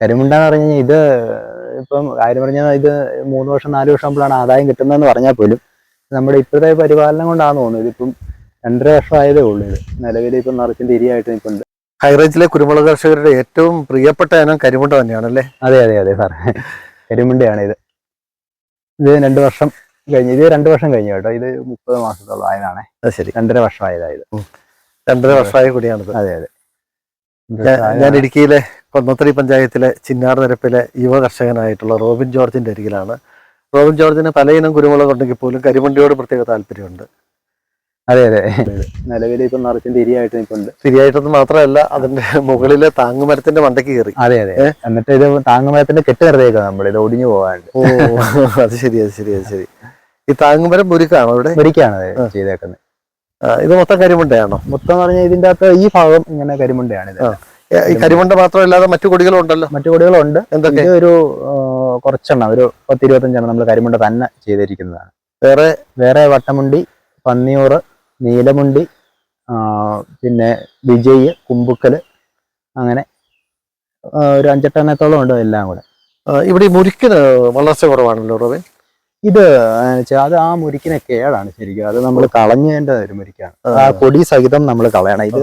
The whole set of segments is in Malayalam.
കരിമുണ്ട എന്ന് പറഞ്ഞു കഴിഞ്ഞാൽ ഇത് ഇപ്പം കാര്യം പറഞ്ഞാൽ ഇത് മൂന്ന് വർഷം നാല് വർഷം ആകുമ്പോഴാണ് ആദായം കിട്ടുന്നതെന്ന് പറഞ്ഞാൽ പോലും നമ്മുടെ ഇപ്പോഴത്തെ പരിപാലനം കൊണ്ടാണെന്ന് തോന്നുന്നത് ഇതിപ്പം രണ്ടര വർഷമായതേ ഉള്ളൂ ഇത്. നിലവിൽ ഇപ്പം നിറച്ചിന്റെ ഇരിയായിട്ട് നിൽപ്പുണ്ട്. ഹൈറേഞ്ചിലെ കുരുമുളക് കർഷകരുടെ ഏറ്റവും പ്രിയപ്പെട്ട ഇനം കരിമുണ്ട തന്നെയാണല്ലേ അതെ അതെ അതെ സാർ കരിമുണ്ടയാണ് ഇത്. ഇത് രണ്ട് വർഷം കഴിഞ്ഞ് ഇത് രണ്ട് വർഷം കഴിഞ്ഞു കേട്ടോ. ഇത് മുപ്പത് മാസത്തോളം ആയതാണേ അത് ശരി. രണ്ടര വർഷം ആയതായത് രണ്ടര വർഷമായ കൂടിയാണിത്. അതെ അതെ. ഞാൻ- ഇടുക്കിയിലെ കൊന്നത്തടി പഞ്ചായത്തിലെ ചിന്നാർ നിരപ്പിലെ യുവ കർഷകനായിട്ടുള്ള റോബിൻ ജോർജിന്റെ അരികിലാണ്. റോബിൻ ജോർജിന് പലയിനം കുരുമുളക് ഉണ്ടെങ്കിൽ പോലും കരിമണ്ടിയോട് പ്രത്യേക താല്പര്യമുണ്ട്. അതെ അതെ. നിലവിൽ ഇപ്പം നിറച്ചും തിരിയായിട്ട് നിൽപ്പുണ്ട്. ശരിയായിട്ടൊന്നും മാത്രമല്ല അതിന്റെ മുകളിലെ താങ്ങുമരത്തിന്റെ മണ്ടയ്ക്ക് കയറി. അതെ അതെ. എന്നിട്ട് ഇത് താങ്ങുമരത്തിന്റെ കെട്ട് നിർത്തിയേക്കാം നമ്മൾ ഇത് ഒടിഞ്ഞു പോകാണ്ട്. ഓ അത് ശരി അത് ശരി അത് ശരി. ഈ താങ്ങുമരം മുരുക്കാണോ ഇവിടെ? മുരിക്കാണ് അത് ചെയ്തേക്കുന്നത്. ഇത് മൊത്തം കരിമുണ്ടയാണോ? മൊത്തം പറഞ്ഞാൽ ഇതിന്റെ അകത്ത് ഈ ഭാഗം ഇങ്ങനെ കരിമുണ്ടയാണ് ഇത്. ഈ കരിമുണ്ട മാത്രമല്ലാതെ മറ്റു കൊടികളും ഉണ്ടല്ലോ? മറ്റു കൊടികളുണ്ട്. എന്തൊക്കെ? ഒരു കുറച്ചെണ്ണം ഒരു പത്ത് ഇരുപത്തഞ്ചെണ്ണം നമ്മൾ കരിമുണ്ട തന്നെ ചെയ്തിരിക്കുന്നതാണ്. വേറെ? വേറെ വട്ടമുണ്ടി പന്നിയൂറ് നീലമുണ്ടി പിന്നെ വിജയ് കുമ്പുക്കൽ അങ്ങനെ ഒരു അഞ്ചെട്ടെണ്ണത്തോളം ഉണ്ട് എല്ലാം കൂടെ. ഇവിടെ ഈ മുരിക്കിന് വളർച്ച കുറവാണല്ലോ റോബിൻ? ഇത് അത് ആ മുരിക്കിനെ കേടാണ് ശരിക്കും. അത് നമ്മൾ കളഞ്ഞേണ്ട ഒരു മുരിക്കാണ്. ആ. കൊടി പൊടി സഹിതം നമ്മൾ കളയണം. ഇത്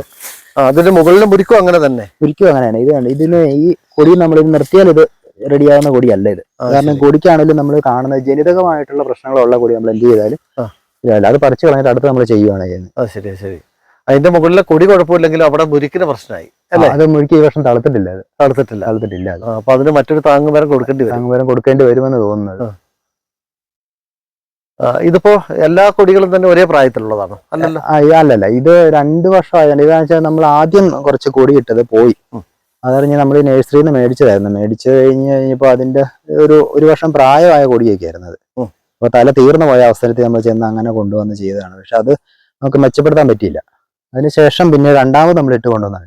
അതിന്റെ മുകളിലെ മുരിക്കും അങ്ങനെ തന്നെ. മുരിക്കും അങ്ങനെയാണ്. ഇത് കണ്ട് ഇതിന് ഈ കൊടി നമ്മൾ ഇത് നിർത്തിയാൽ ഇത് റെഡിയാവുന്ന കൊടിയല്ല ഇത്. കാരണം. കൊടിക്കാണെങ്കിലും നമ്മൾ കാണുന്ന ജനിതകമായിട്ടുള്ള പ്രശ്നങ്ങളുള്ള കൊടി നമ്മൾ എന്ത് ചെയ്താലും. അത് പറിച്ചു കളഞ്ഞിട്ട് അടുത്ത് നമ്മൾ ചെയ്യുവാണ് ചെയ്യുന്നത്. ശരി ശരി. അതിന്റെ മുകളിലെ കൊടി കുഴപ്പമില്ലെങ്കിലും അവിടെ മുരിക്കിന് പ്രശ്നമായി അല്ലേ? അത് മുരിക്ക് ഈ വർഷം തളത്തിട്ടില്ല തളത്തിട്ടില്ല തളത്തിട്ടില്ല അപ്പൊ അതിന് മറ്റൊരു താങ്ങുമരം കൊടുക്കേണ്ടി വരും. അംഗവരം കൊടുക്കേണ്ടി വരുമെന്ന് തോന്നുന്നത്. ഇതിപ്പോ എല്ലാ കൊടികളും തന്നെ ഒരേ പ്രായത്തിലുള്ളതാണ്. അല്ലല്ലോ? ഇത് രണ്ട് വർഷം ആയതുകൊണ്ട് ഇതാ വെച്ചാൽ നമ്മൾ ആദ്യം കുറച്ച് കൊടി ഇട്ടത് പോയി. അതറിഞ്ഞ് നമ്മൾ നഴ്സറിയിൽ നിന്ന് മേടിച്ചതായിരുന്നു. മേടിച്ചു കഴിഞ്ഞ് കഴിഞ്ഞപ്പോൾ അതിന്റെ ഒരു ഒരു വർഷം പ്രായമായ കൊടിയൊക്കെ ആയിരുന്നു അത് അപ്പോൾ തല തീർന്നു പോയ അവസരത്തിൽ നമ്മൾ ചെന്ന് അങ്ങനെ കൊണ്ടുവന്ന് ചെയ്തതാണ്. പക്ഷെ അത് നമുക്ക് മെച്ചപ്പെടുത്താൻ പറ്റിയില്ല. അതിനുശേഷം പിന്നെ രണ്ടാമത് നമ്മൾ ഇട്ട് കൊണ്ടുവന്നത്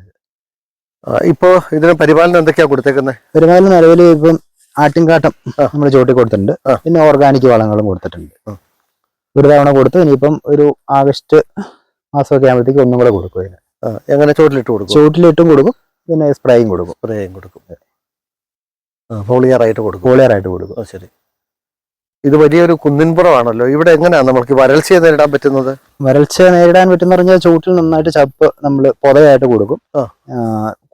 ഇപ്പോ ഇതിന് പരിപാലനം എന്തൊക്കെയാ കൊടുത്തേക്കുന്നത് പരിപാലനം നിലവിൽ ഇപ്പം ആട്ടിൻകാട്ടം. നമ്മൾ ചോട്ടി കൊടുത്തിട്ടുണ്ട്. പിന്നെ ഓർഗാനിക് വളങ്ങളും കൊടുത്തിട്ടുണ്ട്. ഒരു തവണ കൊടുത്തു ഇനിയിപ്പം ഒരു ആഗസ്റ്റ് മാസമൊക്കെ ആകുമ്പോഴത്തേക്ക് ഒന്നും കൂടെ കൊടുക്കും അതിന്. എങ്ങനെ? ചോട്ടിലിട്ട് കൊടുക്കും? ചോട്ടിലിട്ടും കൊടുക്കും. പിന്നെ സ്പ്രേയും കൊടുക്കും. സ്പ്രേയും കൊടുക്കും. ഫോളിയറായിട്ട് കൊടുക്കും. ഹോളിയറായിട്ട് കൊടുക്കും. ആ, ശരി. ഇത് വലിയൊരു കുന്നിൻപുറമാണല്ലോ. ഇവിടെ എങ്ങനെയാണ് നമ്മൾക്ക് വരൾച്ചയെ നേരിടാൻ പറ്റുന്നത്? വരൾച്ചയെ നേരിടാൻ പറ്റുന്ന പറഞ്ഞാൽ ചൂട്ടിൽ നന്നായിട്ട് ചപ്പ് നമ്മൾ പുതയായിട്ട് കൊടുക്കും.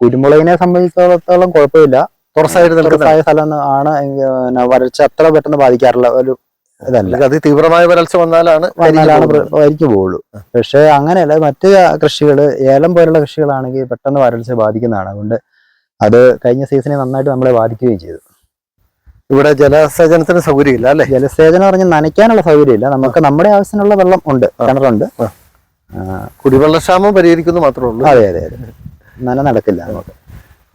കുരുമുളകിനെ സംബന്ധിച്ചിടത്തോളം കുഴപ്പമില്ല. തുറസായിട്ട് സ്ഥലം ആണ്. വരൾച്ച അത്ര പെട്ടെന്ന് ബാധിക്കാറില്ല. ഒരു ഇതല്ല അല്ലെങ്കിൽ അതിതീവ്രമായ വരൾച്ച വന്നാലാണ് വന്നാലാണ്. വരിക്ക് പോകുള്ളൂ പക്ഷെ അങ്ങനെയല്ല മറ്റ് കൃഷികൾ ഏലം പോലുള്ള കൃഷികളാണെങ്കിൽ പെട്ടെന്ന് വരൾച്ച ബാധിക്കുന്നതാണ്. അതുകൊണ്ട് അത് കഴിഞ്ഞ സീസണിൽ നന്നായിട്ട് നമ്മളെ ബാധിക്കുകയും ചെയ്തു. ഇവിടെ ജലസേചനത്തിന് സൗകര്യമില്ല അല്ലേ? ജലസേചനം പറഞ്ഞ് നനയ്ക്കാനുള്ള സൗകര്യമില്ല. നമുക്ക് നമ്മുടെ ആവശ്യത്തിനുള്ള വെള്ളം ഉണ്ട് കിണറുണ്ട്. കുടിവെള്ളക്ഷാമം പരിഹരിക്കുന്നു മാത്രമേ ഉള്ളൂ. അതെ അതെ അതെ. നന നടക്കില്ല നമുക്ക്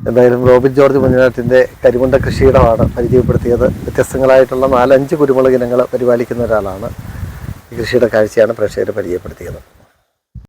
എന്തായാലും റോബിൻ ജോർജ് കുഞ്ഞനാട്ടിന്റെ കരിമുണ്ട കൃഷിയിടമാണ് പരിചയപ്പെടുത്തിയത്. വ്യത്യസ്തങ്ങളായിട്ടുള്ള നാലഞ്ച് കുരുമുളക് ഇനങ്ങൾ പരിപാലിക്കുന്ന ഒരാളാണ് ഈ കൃഷിയുടെ കാഴ്ചയാണ് പ്രേക്ഷകരെ പരിചയപ്പെടുത്തിയത്.